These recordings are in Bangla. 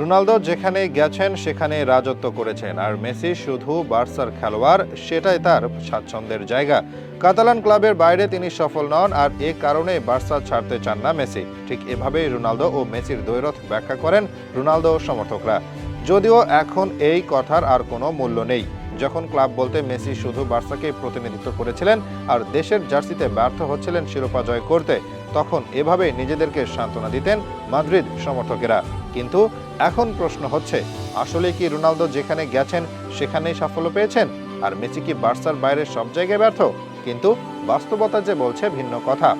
রোনালদো যেখানে গেছেন সেখানে রাজত্ব করেছেন। আর মেসি শুধু বার্সার খেলোয়াড়, সেটাই তার স্বাচ্ছন্দ্যের জায়গা। কাতালান ক্লাবের বাইরে তিনি সফল নন, আর এ কারণে বার্সা ছাড়তে চান না মেসি। ঠিক এভাবেই রোনালদো ও মেসির দ্বৈরথ ব্যাখ্যা করেন রোনালদো সমর্থকরা। যদিও এখন এই কথার আর কোনো মূল্য নেই। যখন ক্লাব বলতে মেসি শুধু বার্সাকে প্রতিনিধিত্ব করেছিলেন, আর দেশের জার্সিতে ব্যর্থ হচ্ছিলেন শিরোপা জয় করতে, তখন এভাবে নিজেদেরকে সান্ত্বনা দিতেন মাদ্রিদ সমর্থকেরা। কিন্তু এখন প্রশ্ন হচ্ছে, আসলে কি রোনালদো যেখানে গেছেন সেখানেই সাফল্য পেয়েছেন? আর মেসি কি বার্সার বাইরে সব জায়গায় ব্যর্থ? কিন্তু বাস্তবতা যে বলছে ভিন্ন কথা।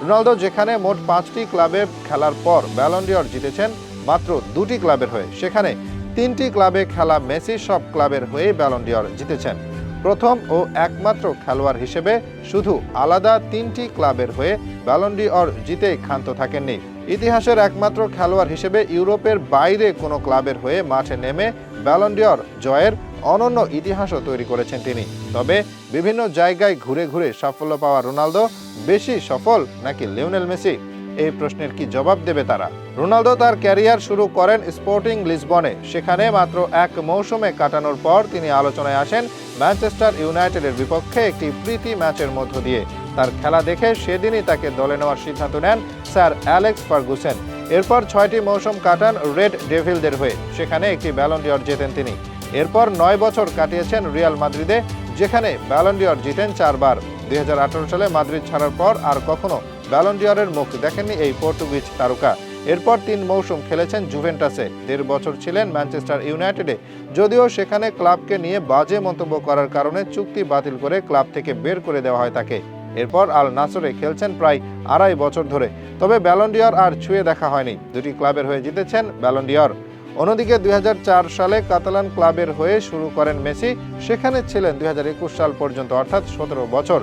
রোনালদো যেখানে মোট পাঁচটি ক্লাবে খেলার পর ব্যালন্ডিয়র জিতেছেন, মাত্র দুটি ক্লাবের হয়ে। সেখানে তিনটি ক্লাবে খেলা মেসি, সব ক্লাবের হয়ে ব্যালন্ডিয়র জিতেছেন। প্রথম ও একমাত্র খেলোয়াড় হিসেবে শুধু আলাদা তিনটি ক্লাবের হয়ে ব্যালন্ডিয়র জিতে ক্ষান্ত থাকেননি। ইতিহাসের একমাত্র খেলোয়াড় হিসেবে ইউরোপের বাইরে কোনো ক্লাবের হয়ে মাঠে নেমে ব্যালন্ডিয়র জয়ের অনন্য ইতিহাসও তৈরি করেছেন তিনি। তবে বিভিন্ন জায়গায় ঘুরে ঘুরে সাফল্য পাওয়া রোনালদো বেশি সফল নাকি লিওনেল মেসি? এই প্রশ্নের কি জবাব দেবে তারা? রোনালদো তার ক্যারিয়ার শুরু করেন স্পোর্টিং লিসবনে সেখানে মাত্র এক মৌসুমে কাটানোর পর তিনি আলোচনায় আসেন ম্যানচেস্টার ইউনাইটেডের বিপক্ষে একটি প্রীতি ম্যাচের মধ্য দিয়ে। তার খেলা দেখে সেদিনই তাকে দলে নেওয়ার সিদ্ধান্ত নেন স্যার অ্যালেক্স ফার্গুসেন। এরপর ছয়টি মৌসুম কাটান রেড ডেভিলদের হয়ে, সেখানে একটি ব্যালন্ডিয়র জেতেন তিনি। এরপর নয় বছর কাটিয়েছেন রিয়াল মাদ্রিদে, যেখানে ব্যালন্ডিয়র জিতেন চারবার। দুই হাজার আঠারো সালে মাদ্রিদ ছাড়ার পর আর কখনো ব্যালন্ডিয়রের মুখ দেখেননি এই পর্তুগিজ তারকা। এরপর তিন মৌসুম খেলেছেন জুভেন্টাসে। দেড় বছর ছিলেন ম্যানচেস্টার ইউনাইটেডে, যদিও সেখানে ক্লাবকে নিয়ে বাজে মন্তব্য করার কারণে চুক্তি বাতিল করে ক্লাব থেকে বের করে দেওয়া হয় তাকে। এরপর আল নাসরে খেলছেন প্রায় আড়াই বছর ধরে। তবে ব্যালন্ডিয়র আর ছুঁয়ে দেখা হয়নি। দুটি ক্লাবের হয়ে জিতেছেন ব্যালন্ডিয়র অন্যদিকে দুই হাজার চার সালে কাতালান ক্লাবের হয়ে শুরু করেন মেসি, সেখানে ছিলেন দুই হাজার একুশ সাল পর্যন্ত, অর্থাৎ সতেরো বছর।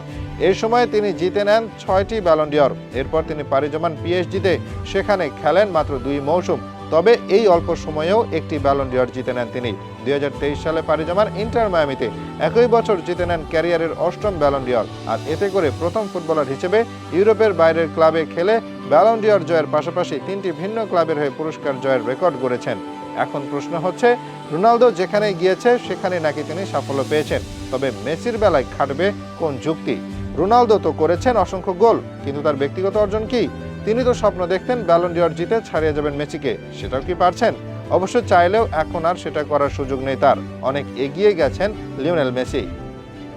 এই সময় তিনি জিতে নেন ছয়টি ব্যালন্ডিয়র এরপর তিনি পাড়ি জমান পিএসজিতে সেখানে খেলেন মাত্র দুই মৌসুম। তবে এই অল্প সময়েও একটি ব্যালন ব্যালন্ডিয়র জিতে নেন তিনি। দু হাজার তেইশ সালে পাড়ি জমান ইন্টার মায়ামিতে একই বছর জিতে নেন ক্যারিয়ারের অষ্টম ব্যালন্ডিয়র আর এতে করে প্রথম ফুটবলার হিসেবে ইউরোপের বাইরের ক্লাবে খেলে ব্যালন্ডিয়র জয়ের পাশাপাশি তিনটি ভিন্ন ক্লাবের হয়ে পুরস্কার জয়ের রেকর্ড গড়েছেন। এখন প্রশ্ন হচ্ছে, রোনালদো যেখানে গিয়েছে সেখানে নাকি তিনি সাফল্য পেয়েছেন? তবে মেসির বেলায় খাটবে কোন যুক্তি? রোনালদো তো করেছেন অসংখ্য গোল, কিন্তু তার ব্যক্তিগত অর্জন কি? তিনি তো স্বপ্ন দেখতেন ব্যালন্ডিওর জিতে ছাড়িয়ে যাবেন মেসিকে। সেটাও কি পারছেন? অবশ্য চাইলেও এখন আর সেটা করার সুযোগ নেই তার। অনেক এগিয়ে গেছেন লিওনেল মেসি।